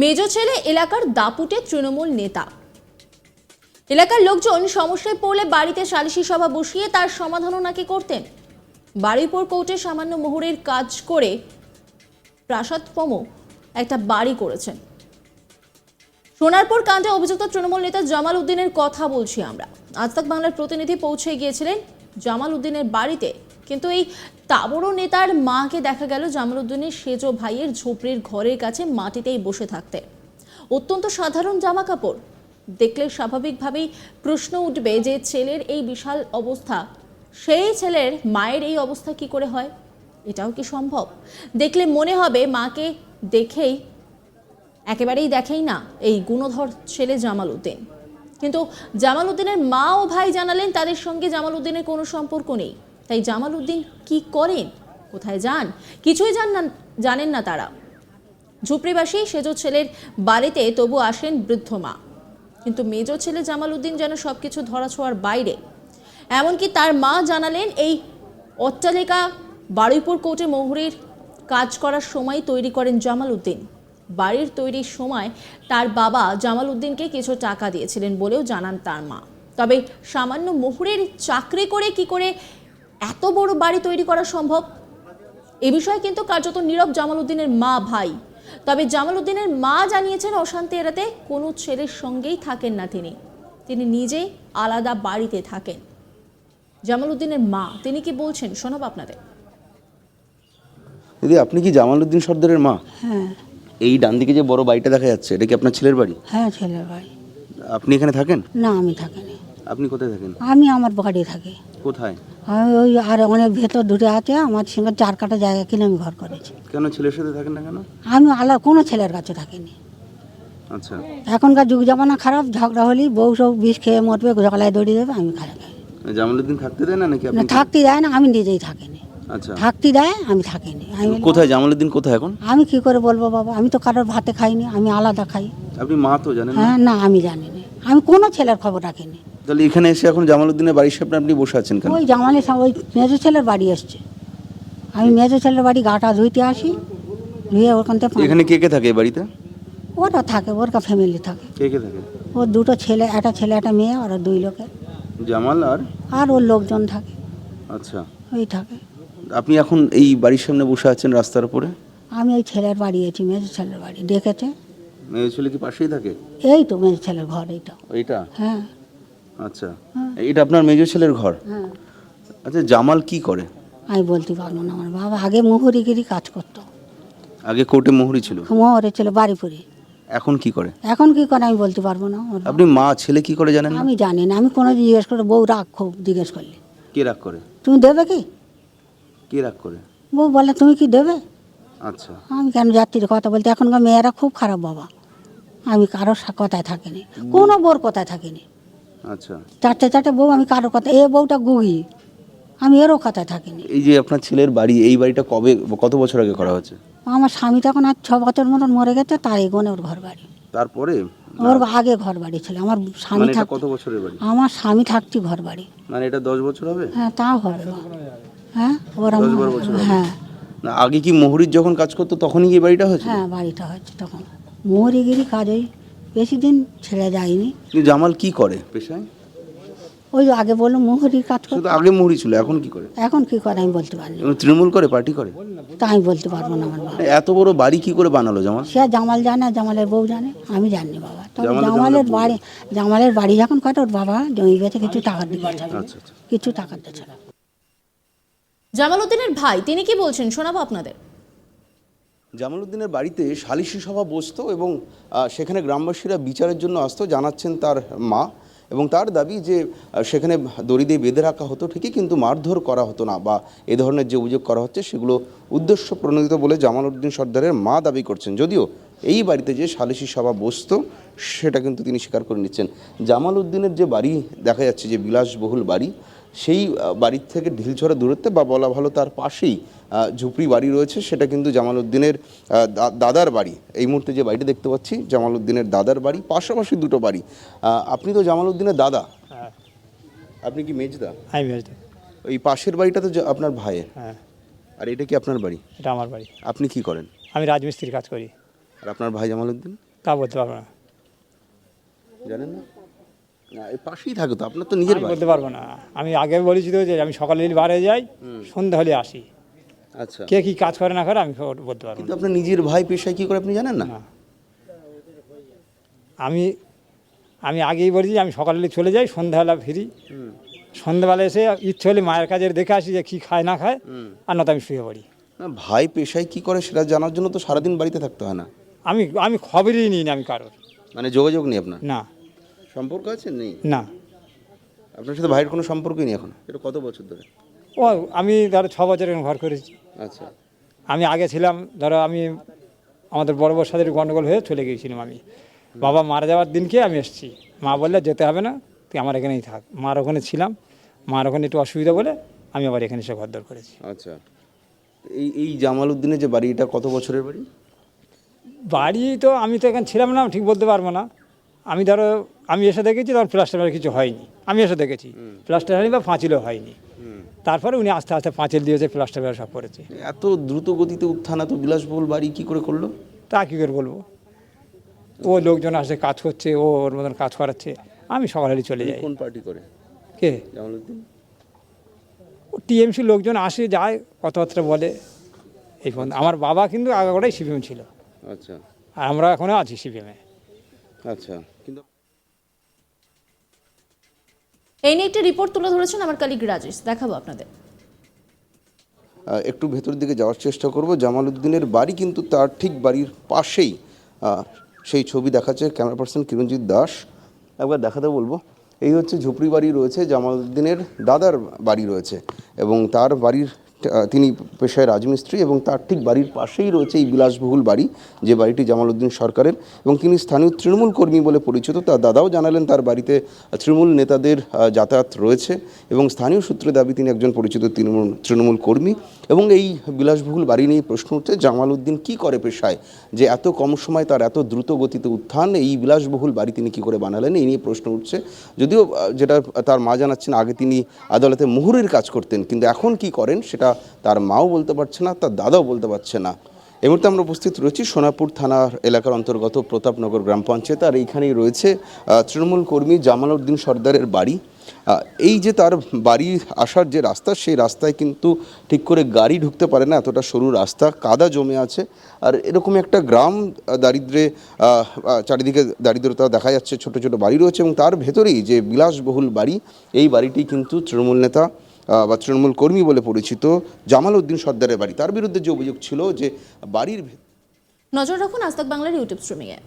মেজ ছেলে এলাকার দাপুটে তৃণমূল নেতা। এলাকার লোকজন সমস্যায় পড়লে বাড়িতে সালিশি সভা বসিয়ে তার সমাধানও নাকি করতেন। বারুইপুর কোর্টে সামান্য মোহরের কাজ করে প্রাসাদপম একটা বাড়ি করেছেন। সোনারপুর কাণ্ডে অভিযুক্ত তৃণমূল নেতা জামাল উদ্দিনের কথা বলছি আমরা। আজ তাক বাংলার প্রতিনিধি পৌঁছে গিয়েছিলেন জামাল উদ্দিনের বাড়িতে। কিন্তু এই তাবড়ো নেতার মাকে দেখা গেল জামাল উদ্দিনের সেজ ভাইয়ের ঝোপড়ির ঘরের কাছে মাটিতেই বসে থাকতে। অত্যন্ত সাধারণ জামা কাপড় দেখলে স্বাভাবিকভাবেই প্রশ্ন উঠবে যে ছেলের এই বিশাল অবস্থা, সেই ছেলের মায়ের এই অবস্থা কি করে হয়? এটাও কি সম্ভব? দেখলে মনে হবে মাকে দেখেই, একেবারেই দেখেই না এই গুণধর ছেলে জামাল উদ্দিন কিন্তু জামাল উদ্দিনের মা ও ভাই জানালেন তাদের সঙ্গে জামাল উদ্দিনের কোনো সম্পর্ক নেই। তাই জামাল উদ্দিন কি করেন? কোথায় যান? কিছুই জান না, জানেন না তারা। ঝুপড়িবাসী সেজ ছেলের বাড়িতে তবু আসেন বৃদ্ধ মা। কিন্তু মেজ ছেলে জামাল উদ্দিন যেন সব কিছু ধরাছোঁয়ার বাইরে। এমনকি তার মা জানালেন এই অট্টালিকা বারুইপুর কোর্টে মোহরের কাজ করার সময় তৈরি করেন জামাল উদ্দিন বাড়ির তৈরির সময় তার বাবা জামাল উদ্দিনকে কিছু টাকা দিয়েছিলেন বলেও জানান তার মা। তবে সামান্য মোহরের চাকরি করে কি করে এত বড় বাড়ি তৈরি করা সম্ভব? এ বিষয়ে কিন্তু কার্যত নীরব জামাল উদ্দিনের মা ভাই। তবে জামাল উদ্দিনের মা জানিয়েছেন অশান্তি এড়াতে কোনো ছেলের সঙ্গেই থাকেন না তিনি। তিনি নিজে আলাদা বাড়িতে থাকেন। জামাল উদ্দিনের মা তিনি কি বলছেন? শোনাব আপনাদের। দিদি আপনি কি জামালউদ্দিন সর্দারের মা? হ্যাঁ। এই ডান দিকে যে বড় বাড়িটা দেখা যাচ্ছে এটা কি আপনার ছেলের বাড়ি? হ্যাঁ ছেলের বাড়ি। আপনি এখানে থাকেন? না আমি থাকিনি আপনি কোথায় থাকেন? আমি আমার বাড়ি থাকি। কোথায়? আমি ওই আর অনেক ভেতর দূরে আছে আমার সঙ্গে চার কাটা জায়গা কিনে আমি ঘর করেছি। কেন ছেলের সাথে থাকেন না কেন? আমি আলাদা কোনো ছেলের কাছে থাকিনি। আচ্ছা। এখনকার যুগ জামানা খারাপ ঝগড়া হলি বউ সব বিষ খেয়ে মরবে গলায় দড়িয়ে দেবে আমি খারাপ। জামালউদ্দিন থাকতে দেয় না নাকি না থাকতে দেয় না আমি নিজেই থাকিনি। আচ্ছা। থাকতে দেয় আমি থাকিনি। আমি কোথায় জামালউদ্দিন কোথায় এখন? আমি কি করে বলব বাবা? আমি তো কারোর ভাতে খাইনি আমি আলাদা খাই। আপনি মা তো জানেন না? হ্যাঁ না আমি জানি না আমি কোনো ছেলের খবর রাখিনি। তাহলে এখানে এসে এখন জামালউদ্দিনের বাড়ির সামনে আপনি বসে আছেন কেন? ওই জামালের সা- ওই মেজো ছেলের বাড়ি এসছে আমি মেজো ছেলের বাড়ি গাটা ধুইতে আসি ধুয়ে ওখান থেকে পানি- এখানে কে কে থাকে এই বাড়িতে? ওরা থাকে ওর কা ফ্যামিলি থাকে। কে কে থাকে? ওর দুটো ছেলে একটা ছেলে একটা মেয়ে ওরা দুই লোকের জামাল আর? আর ওর লোকজন থাকে। আচ্ছা। ওই থাকে। আপনি এখন এই বাড়ির সামনে বসে আছেন রাস্তার উপরে? আমি ওই ছেলের বাড়ি এসেছি মেজো ছেলের বাড়ি ডেকেছে মেয়ে ছেলে কি পাশেই থাকে? এই তো মেজো ছেলের ঘর এইটা। এইটা? হ্যাঁ। আচ্ছা। এটা আপনার মেজ ছেলের ঘর? হ্যাঁ। আচ্ছা জামাল কি করে? আমি বলতে পারব না আমার বাবা। আগে মুহুরিগিরি কাজ করতো। আগে কোর্টে মোহরি ছিল? মোহরে ছিল বাড়িপুরি। এখন কি করে? এখন কি করে আমি বলতে পারব না আপনি মা ছেলে কি করে জানেন আমি জানি না। আমি কোনো জিজ্ঞেস করে বউ রাগ খুব জিজ্ঞেস করলে। কে রাগ করে? তুমি দেবে কি? কে রাগ করে? বউ বলে তুমি কি দেবে? আচ্ছা। আমি কেন যাত্রীর কথা বলতে? এখনকার মেয়েরা খুব খারাপ বাবা। আমি কারোর কথায় থাকিনি। কোনো বউর কথায় থাকিনি। আচ্ছা। চারটে চারটে বউ আমি কারোর কথা এ বউটা গুগি আমি এরও কথায় থাকিনি। এই যে আপনার ছেলের বাড়ি এই বাড়িটা কবে কত বছর আগে করা হয়েছে? আমার স্বামী তখন আর ছ বছর মতন মরে গেছে তার এগোনে ওর ঘর বাড়ি। তারপরে? ওর আগে ঘর বাড়ি ছিল। আমার স্বামী মানে থাক কত বছরের বাড়ি? আমার স্বামী থাকছি ঘর বাড়ি। মানে এটা দশ বছর হবে? হ্যাঁ তাও হবে হ্যাঁ ওরা। হ্যাঁ। না আগে কি মোহরির যখন কাজ করতো তখনই এই বাড়িটা হয়েছে হ্যাঁ বাড়িটা হচ্ছে তখন। মোহরিগিরি কাজ ওই বেশি দিন ছেড়ে যায়নি। জামাল কি করে পেশায়? ওই যে আগে বলল মোহরির কাজ করে শুধু আগে মোহরি ছিল এখন কি করে? এখন কি করে আমি বলতে পারিনি এবং তৃণমূল করে পার্টি করে? তা আমি বলতে পারব না আমার বাবা। এত বড় বাড়ি কি করে বানালো জামাল? সে জামাল জানে জামালের বউ জানে আমি জানি বাবা। তবে জামালের- জামালের জামালের বাড়ি জামালের বাড়ি যখন করে ওর বাবা জমি বেঁচে কিছু টাকা দিয়েছে আচ্ছা আচ্ছা কিছু টাকা দিয়েছে না জামাল উদ্দিনের ভাই তিনি কি বলছেন শোনাবো আপনাদের। জামালউদ্দিনের বাড়িতে সালিশি সভা বসতো এবং সেখানে গ্রামবাসীরা বিচারের জন্য আসতো, জানাচ্ছেন তার মা এবং তার দাবি যে সেখানে দড়ি দিয়ে বেঁধে রাখা হতো ঠিকই কিন্তু মারধর করা হতো না বা এ ধরনের যে অভিযোগ করা হচ্ছে সেগুলো উদ্দেশ্য প্রণোদিত বলে জামালউদ্দিন সর্দারের মা দাবি করছেন। যদিও এই বাড়িতে যে সালিশি সভা বসতো, সেটা কিন্তু তিনি স্বীকার করে নিচ্ছেন। জামাল উদ্দিনের যে বাড়ি দেখা যাচ্ছে যে বিলাসবহুল বাড়ি সেই বাড়ির থেকে ঢিলছড়া দূরত্বে বা বলা ভালো তার পাশেই ঝুপড়ি বাড়ি রয়েছে সেটা কিন্তু জামাল উদ্দিনের দাদার বাড়ি। এই মুহূর্তে যে বাড়িটা দেখতে পাচ্ছি জামাল উদ্দিনের দাদার বাড়ি পাশাপাশি দুটো বাড়ি। আপনি তো জামাল উদ্দিনের দাদা? হ্যাঁ। আপনি কি মেজদা? আমি বেচতে ওই পাশের বাড়িটা তো আপনার ভাইয়ের? হ্যাঁ। আর এটা কি আপনার বাড়ি? এটা আমার বাড়ি। আপনি কি করেন? আমি রাজমিস্ত্রির কাজ করি। আর আপনার ভাই জামালউদ্দিন? তা বলতে পারব না। জানেন না? পাশেই থাকে তো আপনার তো নিজের ভাই বলতে পারব না। আমি আগে বলেছি তো যে আমি সকালে বারে যাই সন্ধ্যা হলে আসি। আচ্ছা। কে কি কাজ করে না করে আমি বলতে পারব কিন্তু আপনার নিজের ভাই পেশায় কি করে আপনি জানেন না? না। আমি আমি আগেই বলেছি আমি সকালে চলে যাই সন্ধ্যাবেলা ফিরি। সন্ধ্যাবেলা এসে ইচ্ছে হলে মায়ের কাজের দেখে আসি যে কী খায় না খায় আর না তো আমি শুয়ে পড়ি। না ভাই পেশায় কি করে সেটা জানার জন্য তো সারাদিন বাড়িতে থাকতে হয় না। আমি আমি খবরই নিই না আমি কারোর। মানে যোগাযোগ নেই আপনার? না। সম্পর্ক আছে? নেই। না। আপনার সাথে ভাইয়ের কোনো সম্পর্কই নেই এখন? এটা কত বছর ধরে? ও আমি ধরো ছ বছর এরকম ঘর করেছি। আচ্ছা। আমি আগে ছিলাম ধরো আমি আমাদের বড় বড় সাথে গন্ডগোল হয়ে চলে গিয়েছিলাম আমি। বাবা মারা যাওয়ার দিনকে আমি এসেছি। মা বললে যেতে হবে না তুই আমার এখানেই থাক। মার ওখানে ছিলাম। মার ওখানে একটু অসুবিধা বলে আমি আবার এখানে এসে ঘর দর করেছি। আচ্ছা। এই এই জামাল উদ্দিনের যে বাড়ি এটা কত বছরের বাড়ি? বাড়ি তো আমি তো এখানে ছিলাম না ঠিক বলতে পারব না। আমি ধরো আমি এসে দেখেছি তখন প্লাস্টার কিছু হয়নি। আমি এসে দেখেছি। প্লাস্টার হয়নি বা পাঁচিলও হয়নি। তারপরে উনি আস্তে আস্তে পাঁচিল দিয়েছে প্লাস্টার সব করেছে। এত দ্রুত গতিতে উত্থান এত বিলাসবহুল বাড়ি কি করে করল? তা কী করে বলব? ও লোকজন আসে কাজ করছে ও ওর মতন কাজ করাচ্ছে। আমি সকালে চলে যাই। কোন পার্টি করে? কে? টিএমসি লোকজন আসে যায় কথাবার্তা বলে। এই পর্যন্ত। আমার বাবা কিন্তু আগাগোড়াই সিপিএম ছিল। আচ্ছা। আর আমরা এখনও আছি সিপিএমে। আচ্ছা। কিন্তু এই নিয়ে একটি রিপোর্ট তুলে ধরেছেন আমার কালিগ রাজেশ, দেখাবো আপনাদের। একটু ভেতর দিকে যাওয়ার চেষ্টা করব। জামাল উদ্দিনের বাড়ি কিন্তু তার ঠিক বাড়ির পাশেই। সেই ছবি দেখাচ্ছে ক্যামেরা পার্সন কিরণজিৎ দাস। একবার দেখাতে বলব। এই হচ্ছে ঝুপড়ি বাড়ি রয়েছে জামাল উদ্দিনের দাদার বাড়ি রয়েছে এবং তার বাড়ির তিনি পেশায় রাজমিস্ত্রি এবং তার ঠিক বাড়ির পাশেই রয়েছে এই বিলাসবহুল বাড়ি, যে বাড়িটি জামাল উদ্দিন সরকারের এবং তিনি স্থানীয় তৃণমূল কর্মী বলে পরিচিত। তার দাদাও জানালেন তার বাড়িতে তৃণমূল নেতাদের যাতায়াত রয়েছে এবং স্থানীয় সূত্রে দাবি তিনি একজন পরিচিত তৃণমূল তৃণমূল কর্মী এবং এই বিলাসবহুল বাড়ি নিয়ে প্রশ্ন উঠছে জামাল উদ্দিন কী করে পেশায়? যে এত কম সময় তার এত দ্রুত গতিতে উত্থান, এই বিলাসবহুল বাড়ি তিনি কী করে বানালেন? এই নিয়ে প্রশ্ন উঠছে। যদিও যেটা তার মা জানাচ্ছেন, আগে তিনি আদালতে মুহুরের কাজ করতেন, কিন্তু এখন কি করেন সেটা তার মাও বলতে পারছে না, তার দাদাও বলতে পারছে না। এই মুহূর্তে আমরা উপস্থিত রয়েছি সোনাপুর থানার এলাকার অন্তর্গত প্রতাপনগর গ্রাম পঞ্চায়েত, আর এইখানেই রয়েছে তৃণমূল কর্মী জামাল উদ্দিন সর্দারের বাড়ি। এই যে তার বাড়ি আসার যে রাস্তা, সেই রাস্তায় কিন্তু ঠিক করে গাড়ি ঢুকতে পারে না, এতটা সরু রাস্তা, কাদা জমে আছে। আর এরকম একটা গ্রাম দারিদ্রে চারিদিকে দারিদ্রতা দেখা যাচ্ছে, ছোট ছোট বাড়ি রয়েছে, এবং তার ভেতরেই যে বিলাসবহুল বাড়ি, এই বাড়িটি কিন্তু তৃণমূল নেতা বা তৃণমূল কর্মী বলে পরিচিত জামাল উদ্দিন সর্দারের বাড়ি। তার বিরুদ্ধে যে অভিযোগ ছিল যে বাড়ির নজর রাখুন আজ বাংলার ইউটিউব স্ট্রিমিংয়ে